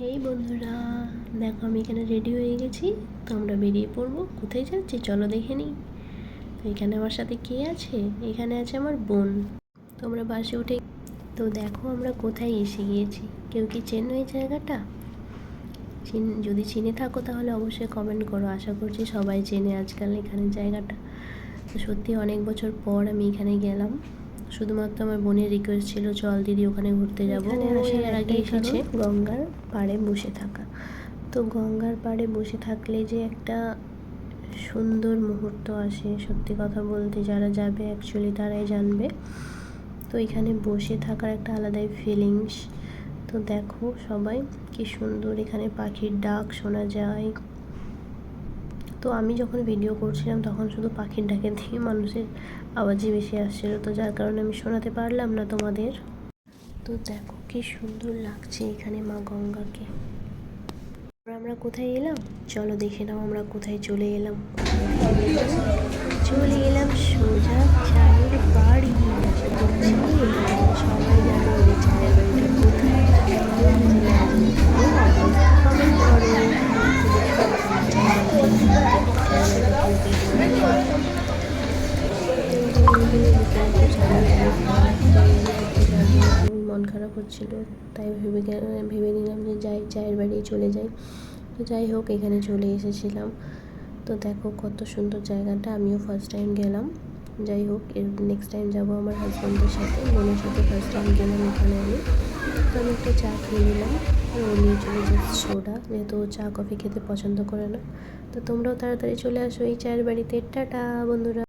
হেই বন্ধুরা, দেখো আমি এখানে রেডি হয়ে গেছি, তো আমরা বেরিয়ে পড়ব। কোথায় যাচ্ছি? চলো দেখে নিই। তো এখানে আমার সাথে কে আছে? এখানে আছে আমার বোন। তো আমরা বাসে উঠে তো দেখো আমরা কোথায় এসে গিয়েছি। কেউ কি চেনো এই জায়গাটা? চিন, যদি চিনে থাকো তাহলে অবশ্যই কমেন্ট করো। আশা করছি সবাই চেনে আজকাল এখানে জায়গাটা। তো সত্যি অনেক বছর পর আমি এখানে গেলাম। শুধুমাত্র আমার বোনের রিকোয়েস্ট ছিল চল দিদি ওখানে ঘুরতে যাব। আসার আগে এসেছে গঙ্গার পাড়ে বসে থাকা। তো গঙ্গার পাড়ে বসে থাকলে যে একটা সুন্দর মুহূর্ত আসে সত্যি কথা বলতে যারা যাবে অ্যাকচুয়ালি তারাই জানবে। তো এখানে বসে থাকার একটা আলাদাই ফিলিংস তো দেখো সবাই কি সুন্দর এখানে পাখির ডাক শোনা যায়। তো আমি যখন ভিডিও করছিলাম, তখন শুধু পাখির ডাকে দিয়ে মানুষের আওয়াজই বেশি আসছিল। তো যার কারণে আমি শোনাতে পারলাম না তোমাদের। তো দেখো কি সুন্দর লাগছে এখানে মা গঙ্গাকে। আমরা কোথায় এলাম? চলো দেখে নাও আমরা কোথায় চলে এলাম। চলে এলাম সোজা মন খারাপ হচ্ছিল, তাই ভেবে ভেবে নিলাম যে যাই, চায়ের বাড়ি চলে যাই। তো যাই হোক, এখানে চলে এসেছিলাম। তো দেখো কত সুন্দর জায়গাটা, আমিও ফার্স্ট টাইম গেলাম। যাই হোক, এর নেক্সট টাইম যাব আমার হাজব্যান্ডের সাথে বোনের সাথে ফার্স্ট টাইম গেলাম এখানে আমি। তো আমি একটা চা খেয়ে নিলাম, ও নিয়ে চলে যাচ্ছে সোডা যেহেতু চা কফি খেতে পছন্দ করে না। তো তোমরাও তাড়াতাড়ি চলে আসো এই চায়ের বাড়িতে। টাটা বন্ধুরা।